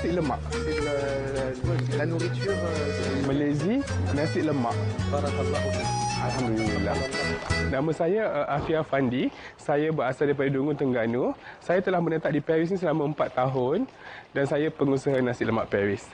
nasi lemak. C'est la, la nourriture. euh, Malaysia nasi lemak. Alhamdulillah. Nama saya uh, Afia Fandi. Saya berasal daripada Dungun Terengganu. Saya telah menetap di Paris ni selama 4 tahun dan saya pengusaha nasi lemak Paris.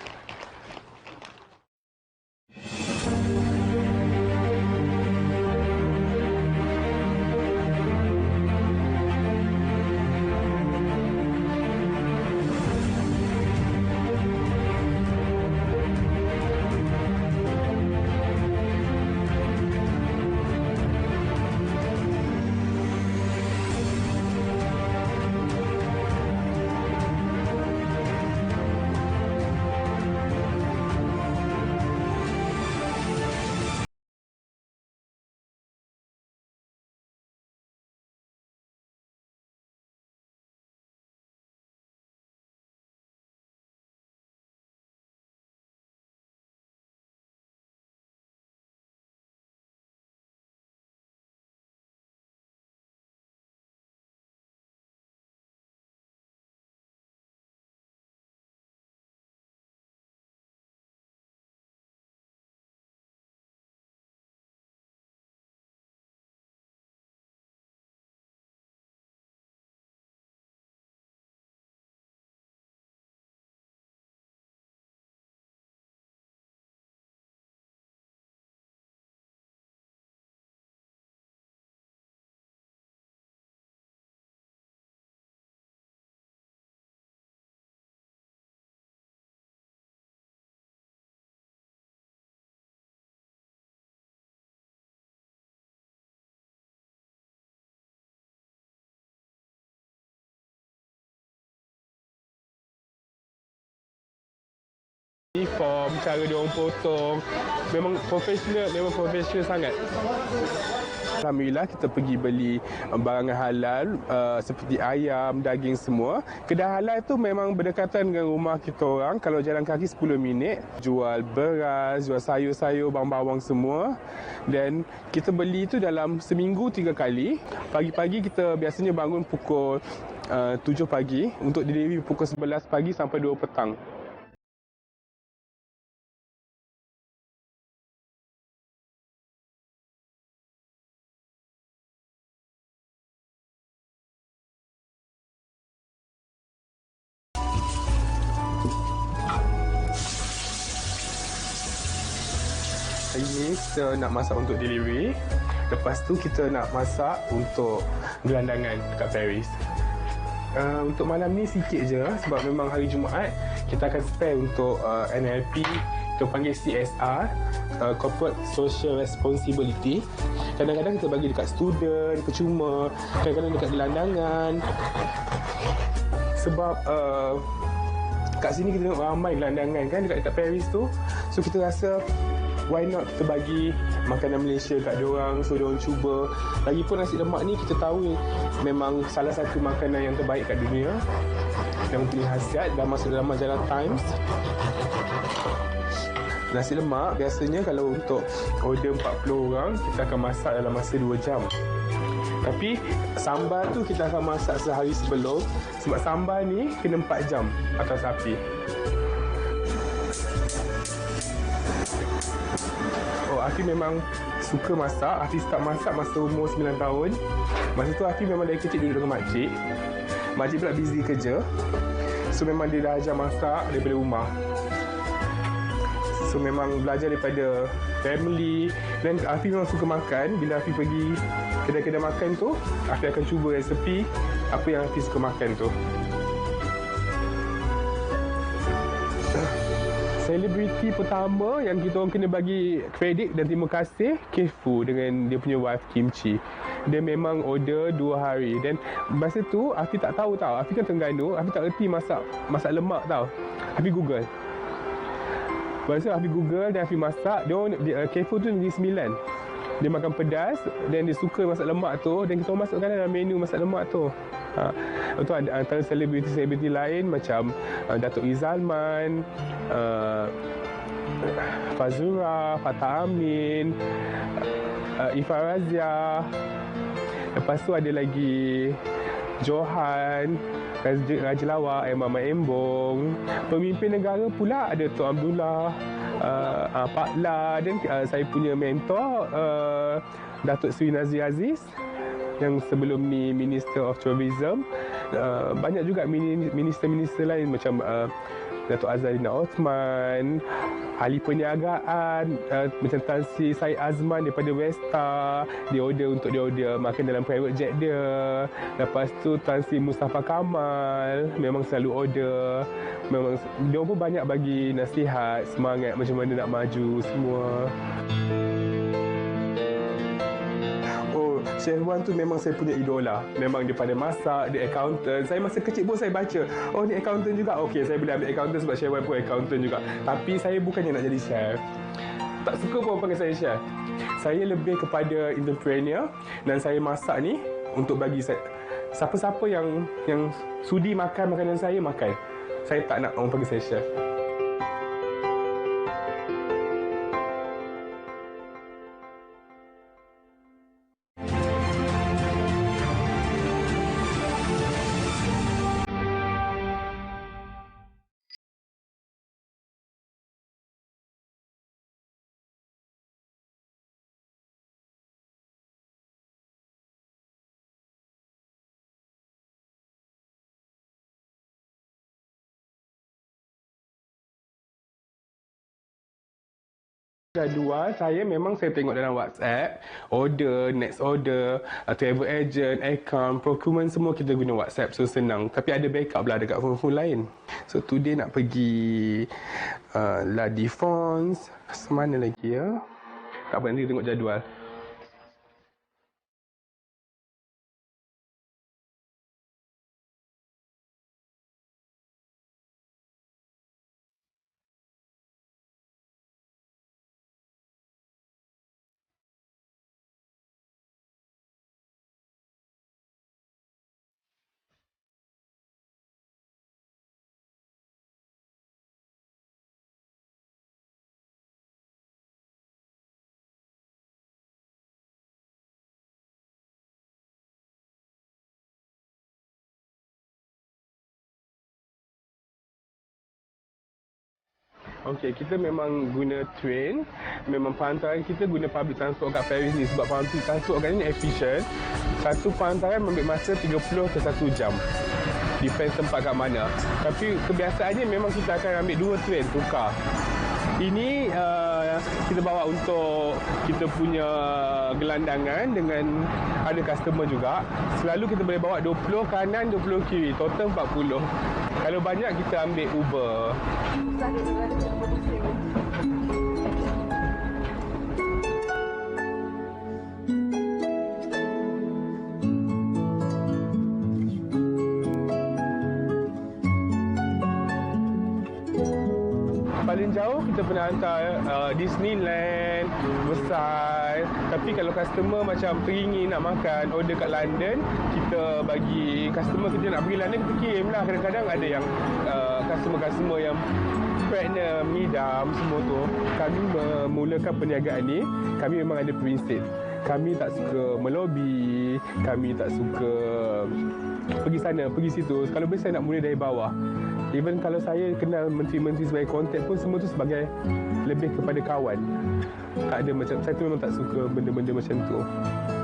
Form, cara dia orang potong. Memang profesional, memang profesional sangat. Alhamdulillah kita pergi beli uh, barangan halal uh, seperti ayam, daging semua. Kedai halal tu memang berdekatan dengan rumah kita orang. Kalau jalan kaki 10 minit, jual beras, jual sayur-sayur, bawang-bawang semua. Dan kita beli tu dalam seminggu tiga kali. Pagi-pagi kita biasanya bangun pukul uh, 7 pagi untuk delivery pukul 11 pagi sampai 2 petang. Kita nak masak untuk delivery. Lepas tu kita nak masak untuk gelandangan dekat Paris. Uh, untuk malam ni sikit je sebab memang hari Jumaat. Kita akan spare untuk uh, NLP kita panggil CSR uh, Corporate Social Responsibility. Kadang-kadang kita bagi dekat student percuma. Kadang-kadang dekat gelandangan. Sebab uh, kat sini kita tengok ramai gelandangan kan dekat, dekat Paris tu. So kita rasa why not kita bagi makanan Malaysia kat diorang so diorang cuba lagipun nasi lemak ni kita tahu memang salah satu makanan yang terbaik kat dunia yang mempunyai khasiat dan masuk dalam majalah Times Nasi lemak biasanya kalau untuk order 40 orang kita akan masak dalam masa 2 jam. Tapi sambal tu kita akan masak sehari sebelum sebab sambal ni kena 4 jam atas api. Afi memang suka masak. Afi start masak masa umur 9 tahun. Masa tu Afi memang dari kecil duduk dengan makcik. Makcik pula busy kerja. So memang dia dah ajar masak daripada rumah. So memang belajar daripada family dan Afi memang suka makan. Bila Afi pergi kedai-kedai makan tu, Afi akan cuba resepi apa yang Afi suka makan tu. Selebriti pertama yang kita orang kena bagi kredit dan terima kasih Kefu dengan dia punya wife Kimchi. Dia memang order dua hari dan masa tu Afi tak tahu tau. Afi kan Terengganu, Afi tak erti masak masak lemak tau. Afi Google. Lepas tu Afi Google dan Afi masak. Dia orang dia, uh, Kefu tu negeri sembilan. Dia makan pedas dan dia suka masak lemak tu dan kita masukkan dalam menu masak lemak tu. Ha. Lepas tu ada antara selebriti-selebriti lain macam uh, Datuk Izalman, uh, Fazura, Fatah Amin, uh, Ifa Razia. Lepas tu ada lagi Johan, Raja, Lawak, Imam Embong. Pemimpin negara pula ada Tuan Abdullah, uh, uh, Pak La dan uh, saya punya mentor uh, Datuk Seri Nazir Aziz yang sebelum ni Minister of Tourism. Uh, banyak juga mini- minister-minister lain macam uh, Datuk Azalina Osman, ahli perniagaan uh, macam Tan Sri Syed Azman daripada Westa, dia order untuk dia order makan dalam private jet dia. Lepas tu Tan Sri Mustafa Kamal memang selalu order. Memang dia pun banyak bagi nasihat, semangat macam mana nak maju semua. Chef Wan tu memang saya punya idola. Memang dia pada masak, dia accountant. Saya masa kecil pun saya baca, oh ni accountant juga. Okey, saya boleh ambil accountant sebab Chef Wan pun accountant juga. Tapi saya bukannya nak jadi chef. Tak suka pun panggil saya chef. Saya lebih kepada entrepreneur dan saya masak ni untuk bagi saya siapa-siapa yang yang sudi makan makanan saya makan. Saya tak nak orang panggil saya chef. Jadual saya memang saya tengok dalam WhatsApp, order, next order, uh, travel agent, account, procurement semua kita guna WhatsApp so senang. Tapi ada backup lah dekat phone-phone lain. So today nak pergi uh, La Défense, mana lagi ya? Tak apa nanti tengok jadual. Okey, kita memang guna train. Memang perantaran kita guna public transport kat Paris ni sebab public transport kat ni efficient. Satu perantaran ambil masa 30 ke 1 jam. Depends tempat kat mana. Tapi kebiasaannya memang kita akan ambil dua train tukar. Ini uh, kita bawa untuk kita punya gelandangan dengan ada customer juga. Selalu kita boleh bawa 20 kanan, 20 kiri. Total 40. Kalau banyak kita ambil Uber. Paling pernah hantar uh, Disneyland, Versailles. Tapi kalau customer macam teringin nak makan, order kat London, kita bagi customer kita nak pergi London, kita kirim lah. Kadang-kadang ada yang uh, customer-customer yang pregnant, midam, semua tu. Kami memulakan perniagaan ni, kami memang ada prinsip. Kami tak suka melobi, kami tak suka pergi sana, pergi situ. Kalau boleh saya nak mula dari bawah. Even kalau saya kenal menteri-menteri sebagai kontak pun semua tu sebagai lebih kepada kawan. Tak ada macam saya tu memang tak suka benda-benda macam tu.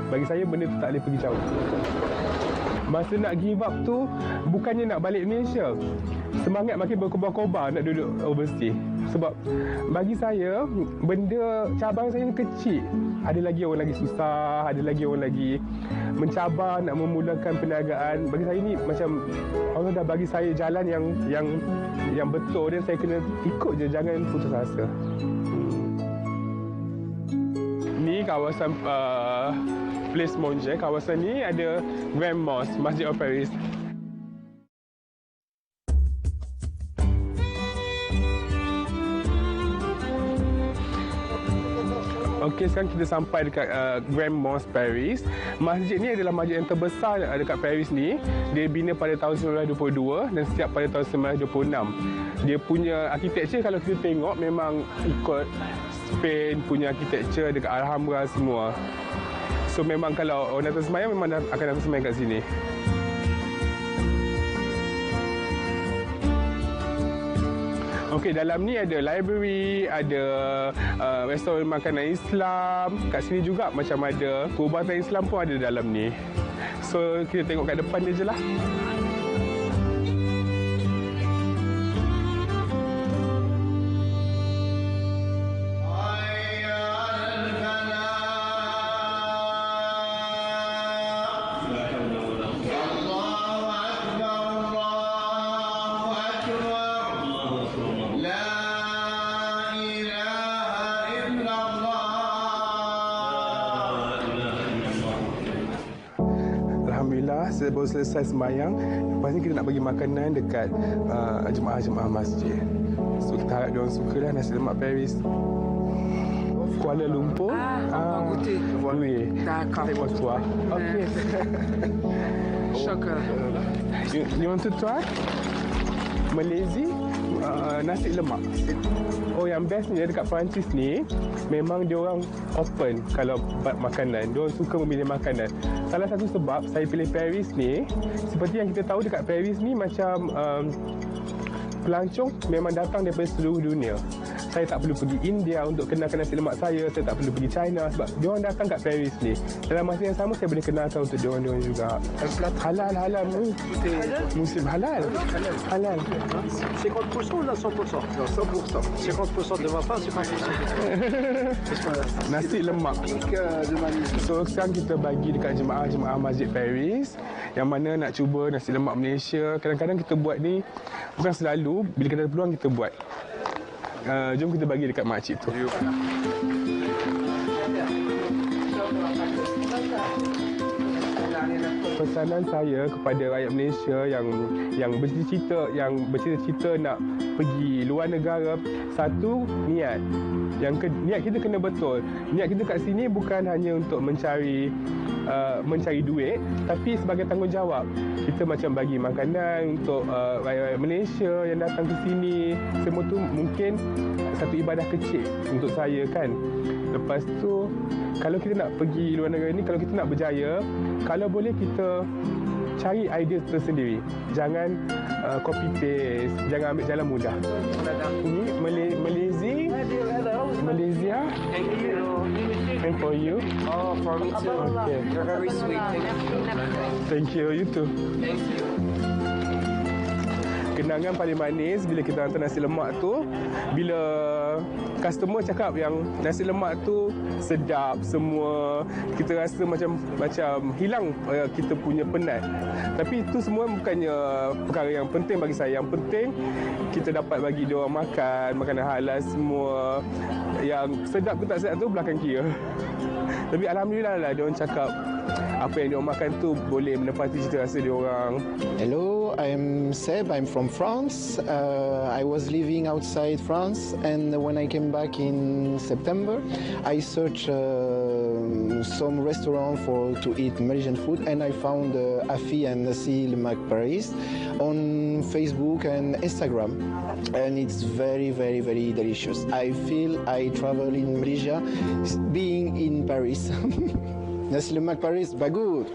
Bagi saya benda tu tak boleh pergi jauh. Masa nak give up tu bukannya nak balik Malaysia. Semangat makin berkobar-kobar nak duduk overseas. Sebab bagi saya benda cabang saya kecil. Ada lagi orang lagi susah, ada lagi orang lagi mencabar nak memulakan perniagaan. Bagi saya ni macam Allah dah bagi saya jalan yang yang yang betul dan saya kena ikut je jangan putus asa. Ni kawasan uh, Place Monge. Kawasan ni ada Grand Mosque, Masjid of Paris. Okey, sekarang kita sampai dekat uh, Grand Mosque Paris. Masjid ni adalah masjid yang terbesar uh, dekat Paris ni. Dia bina pada tahun 1922 dan setiap pada tahun 1926. Dia punya architecture kalau kita tengok memang ikut Spain punya architecture dekat Alhambra semua. So memang kalau orang datang semayang memang akan datang semayang kat sini. Okey, dalam ni ada library, ada uh, restoran makanan Islam. Kat sini juga macam ada perubatan Islam pun ada dalam ni. So, kita tengok kat depan dia je lah. Alhamdulillah, saya baru selesai sembahyang. Lepas ni kita nak bagi makanan dekat uh, jemaah-jemaah masjid. So, kita harap diorang suka lah nasi lemak Paris. Kuala Lumpur. Ah, on va goûter. Oui. D'accord. C'est pour toi. Okay. Chocolat. you, you want to try? Malaysia uh, nasi lemak. Oh yang best ni dekat Perancis ni memang dia orang open kalau bab makanan. Dia orang suka memilih makanan. Salah satu sebab saya pilih Paris ni seperti yang kita tahu dekat Paris ni macam um, pelancong memang datang daripada seluruh dunia. Saya tak perlu pergi India untuk kenalkan nasi lemak saya. Saya tak perlu pergi China sebab dia orang datang kat Paris ni. Dalam masa yang sama saya boleh kenalkan untuk dia orang juga. Halal halal. Hmm. Muslim halal. Halal. 50% ou là 100% Non, 100%. 50% de ma part, 50% Nasi lemak. So sekarang kita bagi dekat jemaah-jemaah Masjid Paris yang mana nak cuba nasi lemak Malaysia. Kadang-kadang kita buat ni bukan selalu bila kita ada peluang kita buat. Uh, jom kita bagi dekat makcik tu. Pesanan saya kepada rakyat Malaysia yang yang bercita-cita yang bercita-cita nak pergi luar negara satu niat yang ke, niat kita kena betul. Niat kita kat sini bukan hanya untuk mencari uh, mencari duit tapi sebagai tanggungjawab. Kita macam bagi makanan untuk uh, rakyat-rakyat Malaysia yang datang ke sini. Semua tu mungkin satu ibadah kecil untuk saya kan. Lepas tu kalau kita nak pergi luar negara ni kalau kita nak berjaya, kalau boleh kita cari idea tersendiri. Jangan uh, copy paste, jangan ambil jalan mudah. Ini Mala- Malaysia Malaysia and for you. Oh, for me too. Okay. You're very sweet. Thank you, you too. Kenangan paling manis bila kita hantar nasi lemak tu bila customer cakap yang nasi lemak tu sedap semua. Kita rasa macam macam hilang uh, kita punya penat. Tapi itu semua bukannya perkara yang penting bagi saya. Yang penting kita dapat bagi dia orang makan makanan halal semua. Yang sedap ke tak sedap tu belakang kira tapi alhamdulillah lah dia orang cakap apa yang dia orang makan tu boleh menepati cita rasa dia orang Hello, I'm Seb. I'm from France. Uh, I was living outside France, and when I came back in September, I searched uh, some restaurant for to eat Malaysian food, and I found uh, Afi and Nasi Lemak Paris on Facebook and Instagram, and it's very, very, very delicious. I feel I travel in Malaysia, being in Paris. Nasi Lemak Paris, bagus.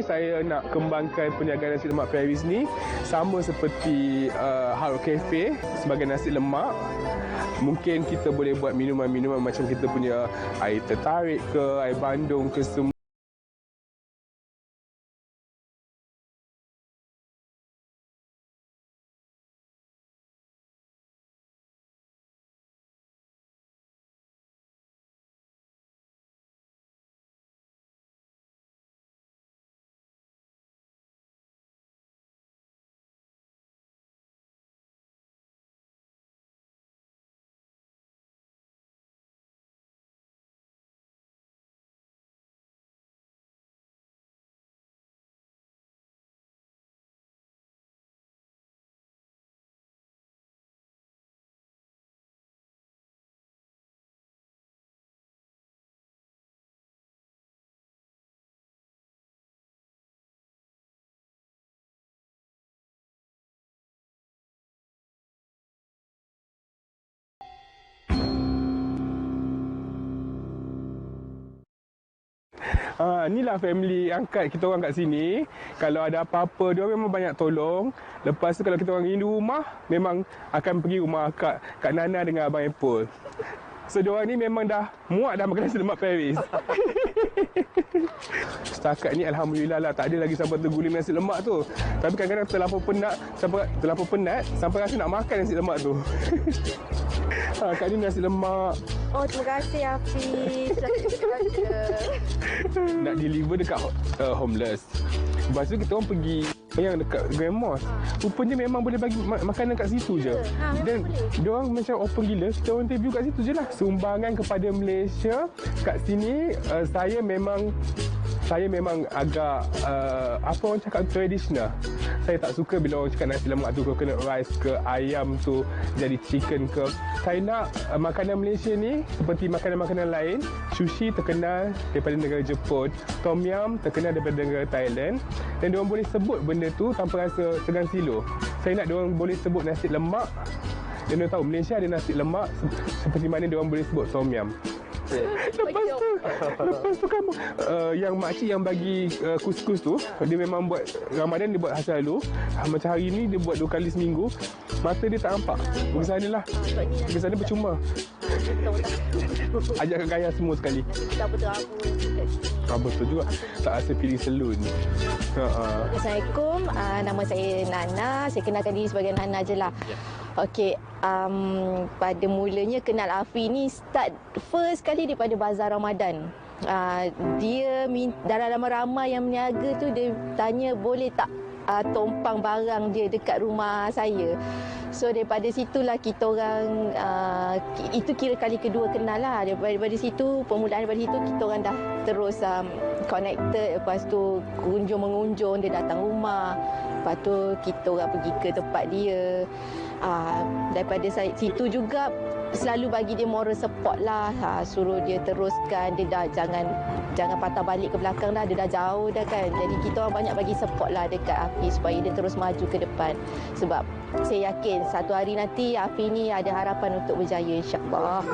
Saya nak kembangkan perniagaan nasi lemak Paris ni sama seperti uh, Haro Cafe sebagai nasi lemak. Mungkin kita boleh buat minuman-minuman macam kita punya air tertarik ke air bandung ke semua Ha, inilah family angkat kita orang kat sini. Kalau ada apa-apa, dia memang banyak tolong. Lepas tu kalau kita orang rindu rumah, memang akan pergi rumah Kak, Kak Nana dengan Abang Apple. So, diorang ni memang dah muak dah makan nasi lemak Paris. Setakat ni Alhamdulillah lah tak ada lagi sampai terguling nasi lemak tu. Tapi kadang-kadang terlampau penat, sampai terlampau penat sampai rasa nak makan nasi lemak tu. ha, kat ni nasi lemak Oh, terima kasih Hafiz. nak deliver dekat uh, homeless. Lepas tu kita orang pergi yang dekat Grand Mosque. Rupanya memang boleh bagi ma- makanan kat situ je. Ha, Dan dia orang macam open gila. Kita orang interview kat situ je lah. Sumbangan kepada Malaysia. Kat sini uh, saya memang saya memang agak uh, apa orang cakap traditional. Saya tak suka bila orang cakap nasi lemak tu coconut rice ke ayam tu jadi chicken ke. Saya nak uh, makanan Malaysia ni seperti makanan-makanan lain. Sushi terkenal daripada negara Jepun, Tom Yum terkenal daripada negara Thailand dan dia orang boleh sebut benda tu tanpa rasa segan silo. Saya nak dia orang boleh sebut nasi lemak dan dia tahu Malaysia ada nasi lemak se- seperti mana dia orang boleh sebut Tom Yum. Lepas tu. Lepas tu. Kan uh, Yang makcik yang bagi uh, Kus-kus tu Dia memang buat Ramadan dia buat selalu uh, Macam hari ni Dia buat dua kali seminggu Mata dia tak nampak. Pergi sana lah Pergi sana percuma. Ajak kat gaya semua sekali. Kita betul aku sini. ah, Betul juga. Tak rasa pilih salon uh-uh. Assalamualaikum, uh, nama saya Nana. Saya kenalkan diri sebagai Nana je lah. Okey, um, pada mulanya kenal Afi ni start first kali daripada Bazar Ramadan. Uh, dia dalam ramai-ramai yang meniaga tu dia tanya boleh tak uh, tumpang barang dia dekat rumah saya. So daripada situlah kita orang uh, itu kira kali kedua kenal lah. Daripada, daripada situ permulaan daripada situ kita orang dah terus um, connected. Lepas tu kunjung mengunjung dia datang rumah. Lepas tu kita orang pergi ke tempat dia. Uh, daripada situ juga selalu bagi dia moral support lah. Ha, suruh dia teruskan. Dia dah jangan jangan patah balik ke belakang dah. Dia dah jauh dah kan. Jadi kita orang banyak bagi support lah dekat Afi supaya dia terus maju ke depan. Sebab saya yakin satu hari nanti Afi ni ada harapan untuk berjaya insyaAllah.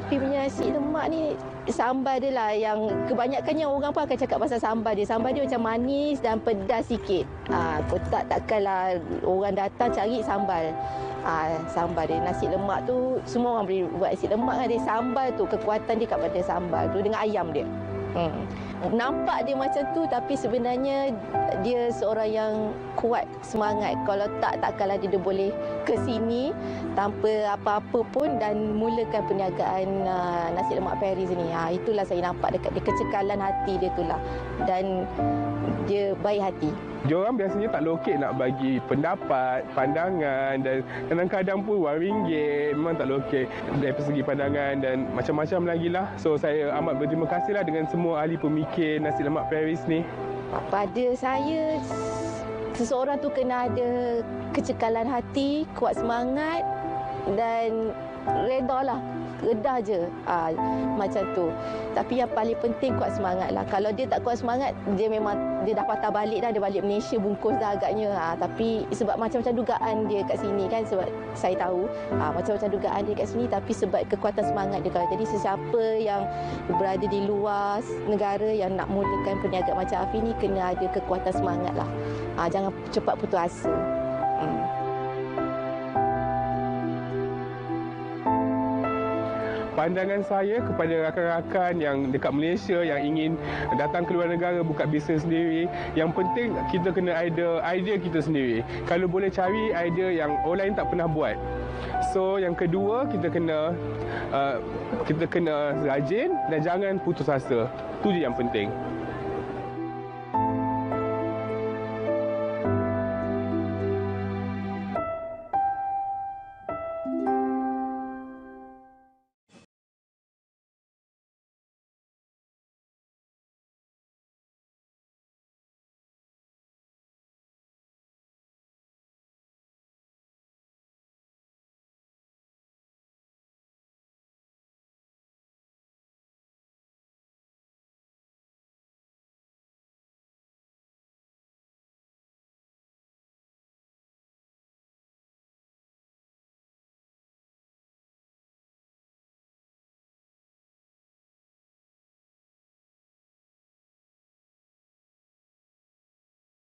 Afi punya nasi lemak ni sambal dia lah yang kebanyakannya orang pun akan cakap pasal sambal dia. Sambal dia macam manis dan pedas sikit. Ah, ha, tak takkanlah orang datang cari sambal. Ah, ha, sambal dia nasi lemak tu semua orang boleh buat nasi lemak kan dia sambal tu kekuatan dia kat pada sambal tu dengan ayam dia. Hmm. Nampak dia macam tu tapi sebenarnya dia seorang yang kuat semangat. Kalau tak takkanlah dia, dia boleh ke sini tanpa apa-apa pun dan mulakan perniagaan uh, nasi lemak Paris ni. Ha, itulah saya nampak dekat dia kecekalan hati dia tu lah. Dan dia baik hati. Diorang biasanya tak lokek nak bagi pendapat, pandangan dan kadang-kadang pun wang ringgit memang tak lokek dari segi pandangan dan macam-macam lagi lah. So saya amat berterima kasih lah dengan semua ahli pemikir nasi lemak Paris ni. Pada saya seseorang tu kena ada kecekalan hati, kuat semangat dan reda Redah je ha, macam tu. Tapi yang paling penting kuat semangat lah. Kalau dia tak kuat semangat, dia memang dia dah patah balik dah. Dia balik Malaysia bungkus dah agaknya. Ha, tapi sebab macam-macam dugaan dia kat sini kan. Sebab saya tahu ha, macam-macam dugaan dia kat sini. Tapi sebab kekuatan semangat dia. Kalau jadi sesiapa yang berada di luar negara yang nak mulakan perniagaan macam Afi ni kena ada kekuatan semangat lah. Ha, jangan cepat putus asa. Pandangan saya kepada rakan-rakan yang dekat Malaysia yang ingin datang ke luar negara buka bisnes sendiri, yang penting kita kena ada idea kita sendiri. Kalau boleh cari idea yang orang lain tak pernah buat. So yang kedua kita kena uh, kita kena rajin dan jangan putus asa. Itu je yang penting.